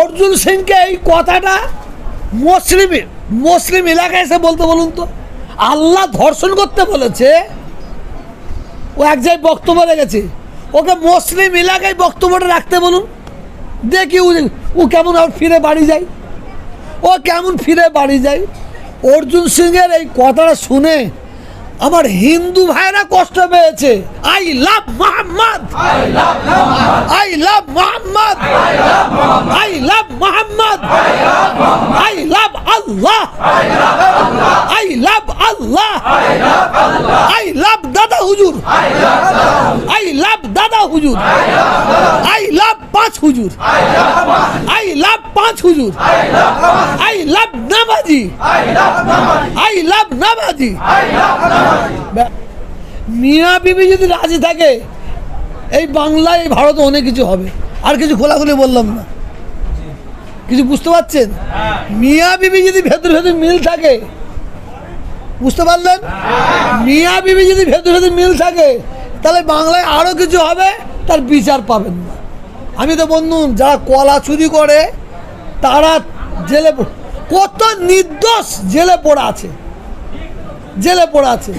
অর্জুন সিংকে এই কথাটা মুসলিম মুসলিম এলাকায় এসে বলতে বলুন তো। আল্লাহ ধর্ষণ করতে বলেছে। ও এক জায়গায় বক্তব্য রেখেছে। ওকে মুসলিম এলাকায় বক্তব্যটা রাখতে বলুন। দেখি ও কেমন আবার ফিরে বাড়ি যায়। ও কেমন ফিরে বাড়ি যায়। অর্জুন সিংয়ের এই কথাটা শুনে আমার হিন্দু ভাইরা কষ্ট পেয়েছে I love Mohammad I love Mohammad I love Mohammad I love Allah I love Allah I love Dada Huzur I লাভ দাদা হুজুর আই লাভ পাঁচ হুজুর আই লাভ পাঁচ হুজুর আই নামাজি। আই লাভ নামাজি। মিয়া বিবি যদি রাজি থাকে, এই বাংলায়, এই ভারতে অনেক কিছু হবে। আর কিছু খোলাখুলি বললাম না। কিছু বুঝতে পারছেন? মিয়া বিবি যদি ভেতর ভেতর মিল থাকে, বুঝতে পারলেন? মিয়া বিবি যদি ভেতর ভেতর মিল থাকে, তাহলে বাংলায় আরও কিছু হবে, তার বিচার পাবেন না। আমি তো বন্ধু, যারা কলা চুরি করে, তারা জেলে কত নির্দোষ জেলে পড়ে আছে। জেলে পড়ে আছে।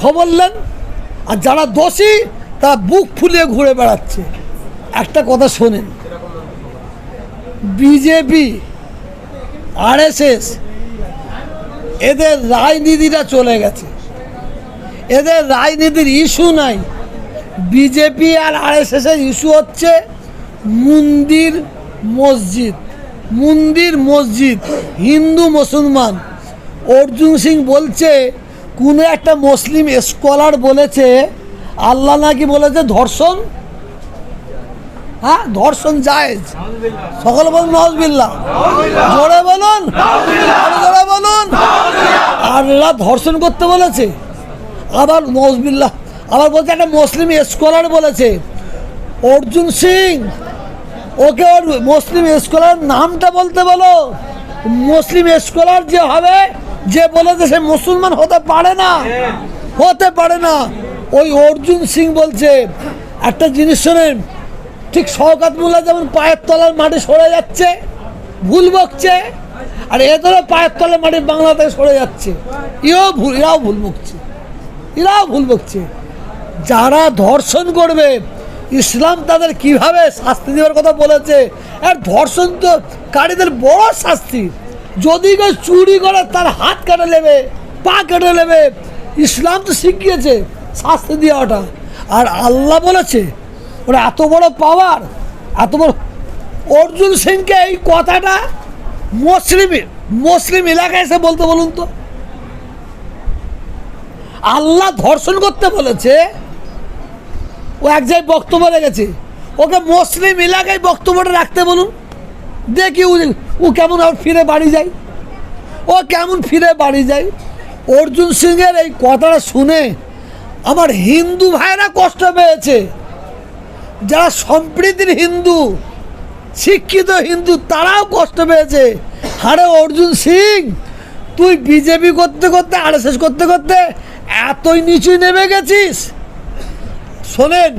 খবর নেন, আর যারা দোষী, তারা বুক ফুলিয়ে ঘুরে বেড়াচ্ছে। একটা কথা শোনেন, বিজেপি, আরএসএস, এদের রাজনীতিটা চলে গেছে। এদের রাজনীতির ইস্যু নাই। বিজেপি আর আরএসএস এর ইস্যু হচ্ছে মন্দির, মসজিদ। মন্দির মসজিদ, হিন্দু মুসলমান। অর্জুন সিং বলছে, কোনো একটা মুসলিম স্কলার বলেছে, আল্লাহ নাকি বলেছে ধর্ষণ? হ্যাঁ ধর্ষণ জায়েজ। সকলে বলুন নজবিল্লা জোরে বলুন। জোরে বলুন। আল্লাহ ধর্ষণ করতে বলেছে। আবার নজবিল্লা আবার বলছে একটা মুসলিম স্কলার বলেছে, অর্জুন সিং ওকে ওর মুসলিম স্কলার নামটা বলতে বলো। মুসলিম স্কলার যে হবে, যে বলেছে সে মুসলমান হতে পারে না, হতে পারে না। ওই অর্জুন সিং বলছে, একটা জিনিস শোনেন, ঠিক শওকাত মোল্লা যেমন পায়ের তলার মাটি সরে যাচ্ছে, ভুল বকছে, আর এ ধরো পায়ের তলার মাটি বাংলা থেকে সরে যাচ্ছে। এও ভুল, এরাও ভুল বকছে। এরাও ভুল বকছে। যারা ধর্ষণ করবে ইসলাম তাদের কীভাবে শাস্তি দেওয়ার কথা বলেছে? আর ধর্ষণ তো কারীদের বড় শাস্তি। যদি কেউ চুরি করে, তার হাত কেটে নেবে, পা কেটে নেবে। ইসলাম তো শিখিয়েছে শাস্তি দেওয়াটা। আর আল্লাহ বলেছে, ওরা এত বড় পাওয়ার এত বড় অর্জুন সিংকে এই কথাটা মুসলিম মুসলিম এলাকায় এসে বলতে বলুন তো। আল্লাহ ধর্ষণ করতে বলেছে ও এক জায়গায় বক্তব্য রেখেছে। ওকে মুসলিম এলাকায় বক্তব্যটা রাখতে বলুন। দেখি ও কেমন আবার ফিরে বাড়ি যায়? ও কেমন ফিরে বাড়ি যায়? অর্জুন সিংয়ের এই কথাটা শুনে আমার হিন্দু ভাইরা কষ্ট পেয়েছে। যারা সম্প্রীতির হিন্দু, শিক্ষিত হিন্দু, তারাও কষ্ট পেয়েছে। আরে অর্জুন সিং, তুই বিজেপি করতে করতে আরএসএস করতে করতে এতই নিচু নেমে গেছিস? শোনেন,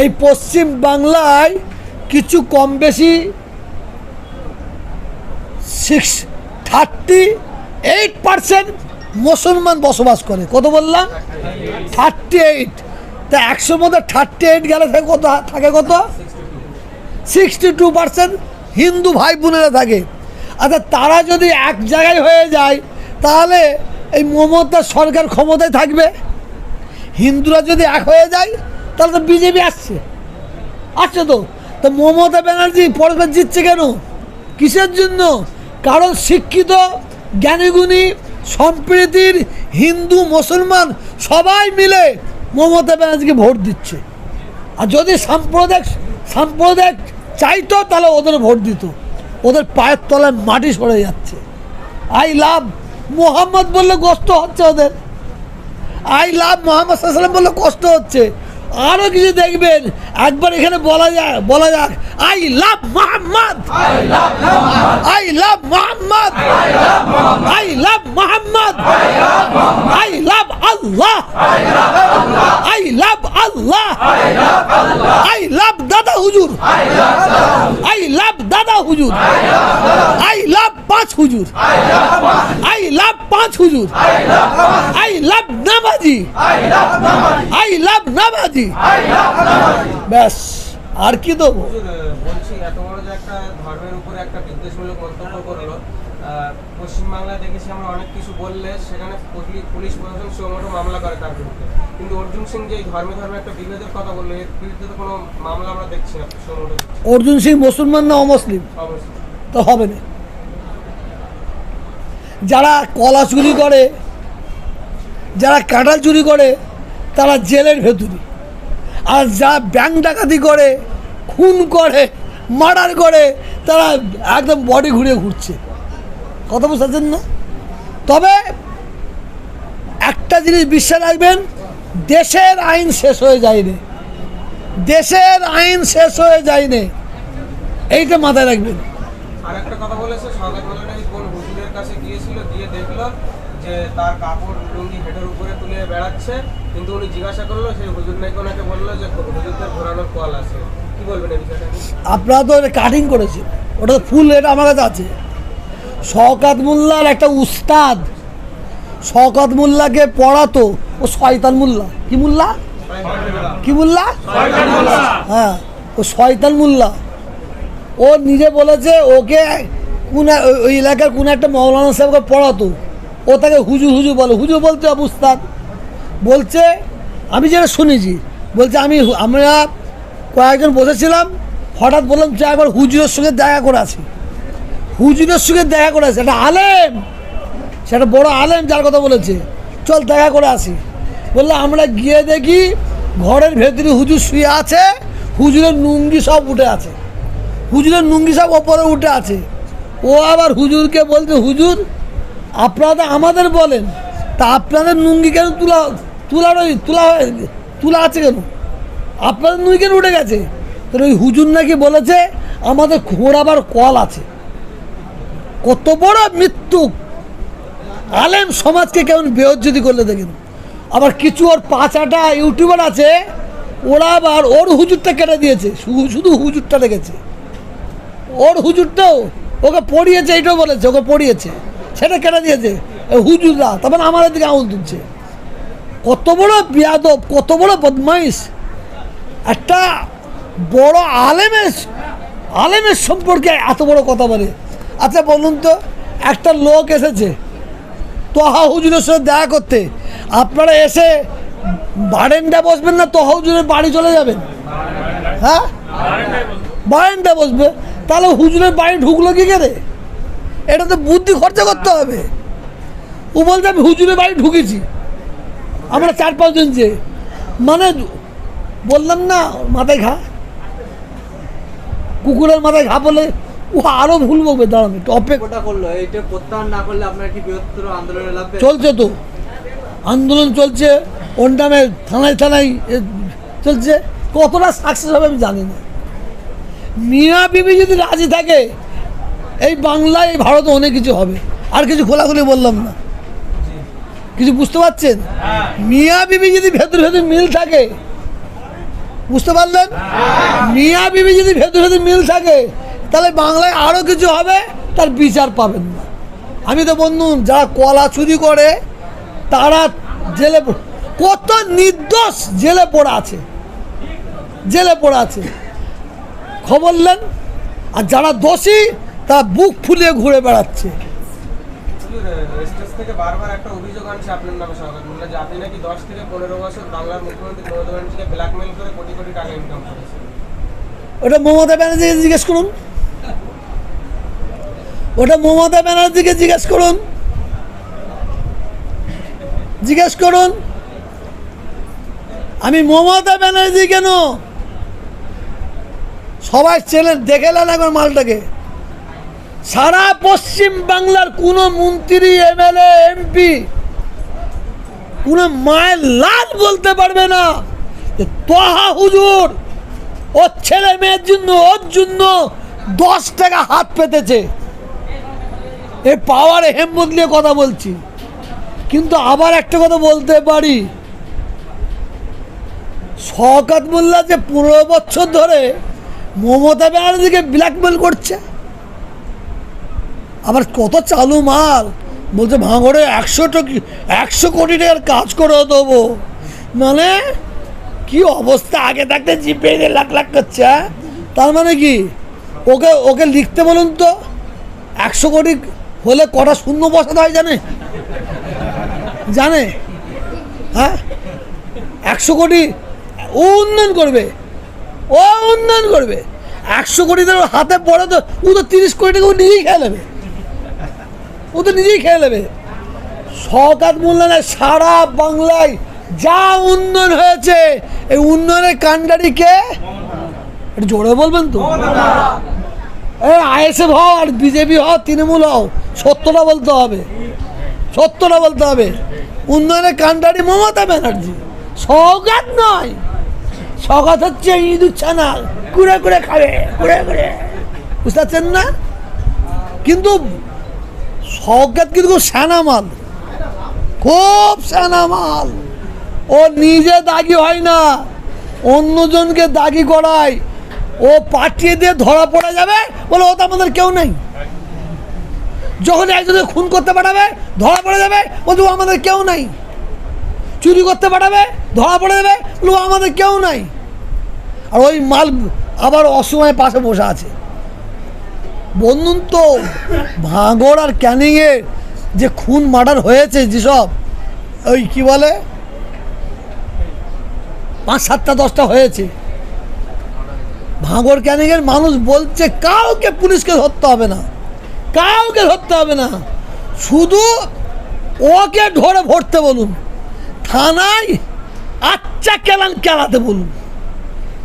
এই পশ্চিম বাংলায় কিছু কম বেশি সিক্স থার্টি এইট পার্সেন্ট মুসলমান বসবাস করে। কত বললাম? Thirty eight. তা একশোর মধ্যে থার্টি এইট গেলে থাকে কত? থাকে কত? সিক্সটি টু পার্সেন্ট হিন্দু ভাই বোনেরা থাকে। আচ্ছা তারা যদি এক জায়গায় হয়ে যায়, তাহলে এই মমতা সরকার ক্ষমতায় থাকবে? হিন্দুরা যদি এক হয়ে যায়, তাহলে তো বিজেপি আসছে। আসছে তো। তো মমতা ব্যানার্জি পরস্পর জিতছে কেন? কিসের জন্য? কারণ শিক্ষিত, জ্ঞানীগুণী, সম্প্রীতির হিন্দু, মুসলমান সবাই মিলে মমতা ব্যানার্জিকে ভোট দিচ্ছে। আর যদি সাম্প্রদায়িক সাম্প্রদায়িক চাইতো, তাহলে ওদের ভোট দিত। ওদের পায়ের তলায় মাটি সরে যাচ্ছে। আই লাভ মোহাম্মদ বললে কষ্ট হচ্ছে ওদের। আই লাভ মোহাম্মদ সাল্লাম বললে কষ্ট হচ্ছে। আরও কিছু দেখবেন একবার এখানে বলা যায় বলা যাক I love Mohammad I love Mohammad I love Mohammad I love Allah I love Allah I love Dada Huzur I লাভ দাদা হুজুর আই লাভ পাঁচ হুজুর আই লাভ পাঁচ হুজুর আই লাভ নামাজি লাভ নামাজি। ব্যাস আর কি দেবো? বলছি এত বড় যে একটা ধর্মের উপরে একটা বিদ্বেষমূলক মন্তব্য করল পশ্চিমবাংলায় দেখেছি আমরা অনেক কিছু বললে সেখানে পুলিশ প্রশাসন সুমোটো মামলা করে তার বিরুদ্ধে। কিন্তু অর্জুন সিং যে ধর্মে ধর্মে একটা বিভেদের কথা বলল এর বিরুদ্ধে তো কোনো মামলা আমরা দেখছি না সুমোটো অর্জুন সিং মুসলমান না অমুসলিম। তো হবে না। যারা কলা চুরি করে যারা কাঁঠাল চুরি করে তারা জেলের ভেতরে। আর যা ব্যাংক ডাকাতি করে, খুন করে, মার্ডার করে, তারা একদম বডি ঘুরিয়ে ঘুরছে। কথা বুঝতে পারছেন না? তবে একটা জিনিস বিশ্বাস রাখবেন, দেশের আইন শেষ হয়ে যায়নি। দেশের আইন শেষ হয়ে যায়নি। এইটা মাথায় রাখবেন। তার কাপড় লুঙ্গি হেঁটের উপরে তুলে বেড়াচ্ছে। কিন্তু উনি জিজ্ঞাসা করল, সেই হুজুর নাকি ওনাকে বলল যে হুজুরদের ঘোরানোর কল আছে। কি বলবেন এই বিষয়টা আপনারা তো কাটিং করেছে ওটা ফুল এটা আমার কাছে আছে। শওকাত মোল্লার একটা উস্তাদ, শওকাত মোল্লাকে পড়াতো, ও শয়তান মোল্লা। কি মোল্লা? কি মোল্লা? হ্যাঁ ও শয়তান মোল্লা। ও নিজে বলেছে, ওকে কোন ওই- এলাকার কোন একটা মৌলানা সাহেবকে পড়াতো। ও তাকে হুজুর হুজুর বলে। হুজুর বলতে উস্তাদ বলছে, আমি যেটা শুনেছি, বলছে আমি আমরা কয়েকজন বসেছিলাম, হঠাৎ বললাম যে একবার হুজুরের সঙ্গে দেখা করে আসি। হুজুরের সঙ্গে দেখা করে আসি, একটা আলেম সেটা বড় আলেম যার কথা বলেছে, চল দেখা করে আসি। বললে, আমরা গিয়ে দেখি ঘরের ভেতরে হুজুর শুয়ে আছে, হুজুরের নুঙ্গি সব উঠে আছে। হুজুরের নুঙ্গি সব ওপরে উঠে আছে। ও আবার হুজুরকে বলছে, হুজুর, আপনারা আমাদের বলেন, তা আপনাদের নুঙ্গি কেন তুলা তুলা রই- তুলা তুলা আছে কেন? আপনাদের নুই কেন উঠে গেছে। তো ওই হুজুর নাকি বলেছে, আমাদের ঘোরাবার কল আছে। কত বড় মৃত্যু। আলেম সমাজকে কেমন বেহজ্জতি করলে দেখেন। আবার কিছু ওর পাঁচাটা ইউটিউবার আছে, ওরা আবার ওর হুজুরটা কেটে দিয়েছে, শুধু হুজুরটা রেখেছে ওর হুজুরটাও ওকে পড়িয়েছে, এটাও বলেছে, ওকে পড়িয়েছে, সেটা কেটে দিয়েছে। হুজুররা, তারপর আমাদের দিকে আঙুল তুলছে। কত বড় বিয়াদব, কত বড় বদমাইশ। একটা বড় আলেমের আলেমের সম্পর্কে এত বড় কথা বলে। আচ্ছা বলুন তো, একটা লোক এসেছে, তোহা হুজুরের সাথে দেখা করতে। আপনারা এসে বারেন্ডা বসবেন না, তোহা হুজুরের বাড়ি চলে যাবেন? হ্যাঁ? বারেন্ডা বসবে। তাহলে হুজুরের বাড়ি ঢুকলো কি করে? এটা তো বুদ্ধি খরচা করতে হবে। ও বলতে আমি হুজুরের বাড়ি ঢুকেছি। আমরা চার পাঁচজন যে মানে বললাম না মাথায় ঘা। কুকুরের মাথায় ঘা বলে ও আরও ভুল বলবে দাঁড়াবে একটু অপেক্ষা করল? এইটা প্রত্যাহার না করলে আপনার কি বৃহত্তর আন্দোলনে চলছে তো। আন্দোলন চলছে ওর নামে থানায় থানায় চলছে কতটা সাকসেস হবে আমি জানি না। মিয়া বিবি যদি রাজি থাকে এই বাংলায় এই ভারতে অনেক কিছু হবে। আর কিছু খোলাখুলি বললাম না। কিছু বুঝতে পারছেন? মিয়া বিবি যদি ভেতর ভেতর মিল থাকে, বুঝতে পারলেন? মিয়া বিবি যদি ভেতর ভেতর মিল থাকে, তাহলে বাংলায় আরও কিছু হবে, তার বিচার পাবেন না। আমি তো বন্ধু, যারা কলা চুরি করে, তারা জেলে কত নির্দোষ জেলে পড়ে আছে। জেলে পড়ে আছে। খবর নেন? আর যারা দোষী, তারা বুক ফুলিয়ে ঘুরে বেড়াচ্ছে। হুজুর, স্টেজ থেকে বারবার একটা অভিযোগ আনছে আপনার নামে সরকার। মোল্লা যে আপনি নাকি দশ থেকে পনেরো বছর বাংলার মুখ্যমন্ত্রী মমতা ব্যানার্জিকে ব্ল্যাকমেল করে কোটি কোটি টাকা ইনকাম করেছেন ওটা মমতা ব্যানার্জিকে জিজ্ঞেস করুন। ওটা মমতা ব্যানার্জিকে জিজ্ঞেস করুন। জিজ্ঞেস করুন। আমি মমতা ব্যানার্জি কেন? সবাই ছেলে দেখে নেন এখন মালটাকে। সারা পশ্চিম বাংলার কোনো মন্ত্রী, এমএলএ, এমপি, কোনো মায়ের লাল বলতে পারবে না তোহা হুজুর ওর ছেলে মেয়ের জন্য, ওর জন্য দশ টাকা হাত পেতেছে। এ পাওয়ার হেম্মত নিয়ে কথা বলছি। কিন্তু আবার একটা কথা বলতে পারি। শওকাত মোল্লা যে পনেরো বছর ধরে মমতা ব্যানার্জিকে ব্ল্যাকমেল করছে। আবার কত চালু মাল? বলছে, ভাঙড়ে একশো টাকি, একশো কোটি টাকার কাজ করে দেবো। মানে কি অবস্থা? আগে থাকতে জিপে লাখ লাখ করছে হ্যাঁ? তার মানে কি? ওকে ওকে লিখতে বলুন তো, একশো কোটি হলে কটা শূন্য বসাতে হয় জানে? জানে? হ্যাঁ? একশো কোটি, ও উন্নয়ন করবে, ও উন্নয়ন করবে। একশো কোটি হাতে পড়ে তো, ও তো তিরিশ কোটি টাকা ও নিজেই খেয়ে নেবে। ও তো নিজেই খেয়ে নেবে। শওকাত মূল্যায়নে সারা বাংলায় যা উন্নয়ন হয়েছে, এই উন্নয়নের কাণ্ডারি কে? একটু জোরে বলবেন তো। আইএসএফ হও আর বিজেপি হও, তৃণমূল হও, সত্যটা বলতে হবে। সত্যটা বলতে হবে। উন্নয়নের কাণ্ডারি মমতা ব্যানার্জি। সৌগাত নয়। সৌগাত হচ্ছে ইঁদুর ছানা কুড়ে কুড়ে খাবে, কুড়ে কুড়ে। বুঝতে পারছেন না? কিন্তু সৌগাত কিন্তু খুব সেনা মাল খুব সেনা মাল ও নিজে দাগি হয় না। অন্যজনকে দাগি করায়। ও পাঠিয়ে দিয়ে ধরা পড়ে যাবে বলে ও তো আমাদের কেউ নেই। যখন একজনকে খুন করতে পাঠাবে, ধরা পড়ে যাবে বলছে আমাদের কেউ নাই। চুরি করতে পাঠাবে, ধরা পড়ে যাবে বলে ও আমাদের কেউ নাই। আর ওই মাল আবার অসময়ে পাশে বসে আছে। বন্ধুন তো ভাঙড় আর ক্যানিংয়ে যে খুন মার্ডার হয়েছে যেসব, ওই কি বলে? পাঁচ সাতটা, দশটা হয়েছে। ভাঙড় ক্যানিংয়ের মানুষ বলছে, কাউকে পুলিশকে ধরতে হবে না। কাউকে ধরতে হবে না। শুধু ওকে ধরে ভরতে বলুন। থানায় আচ্ছা কেলান কেলাতে বলুন।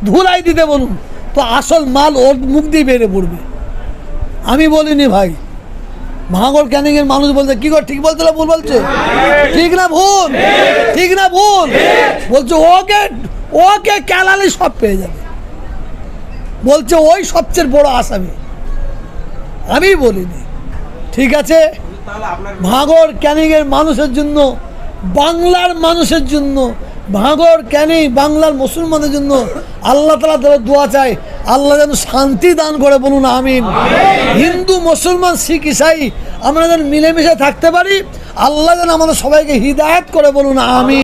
ধুলাই দিতে বলুন। তো আসল মাল ওর মুখ দিয়ে বেড়ে পড়বে। আমি বলিনি ভাই। ভাঙর ক্যানিংয়ের মানুষ বলছে, কি করে ঠিক বলছে না ভুল বলছে? ঠিক না ভুল, ঠিক না ভুল। বলছে, ওকে ওকে কেলালে সব পেয়ে যাবে। বলছে, ওই সবচেয়ে বড় আসামি। আমি বলিনি। ঠিক আছে? ভাঙর ক্যানিংয়ের মানুষের জন্য, বাংলার মানুষের জন্য, ভাঙর ক্যানিং বাংলার মুসলমানদের জন্য আল্লাহ তালা তাদের দোয়া চাই আল্লাহ যেন শান্তি দান করে বলুন আমিন। হিন্দু মুসলমান শিখ ইসাই আমরা যেন মিলেমিশে থাকতে পারি আল্লাহ যেন আমাদের সবাইকে হিদায়ত করে বলুন আমিন।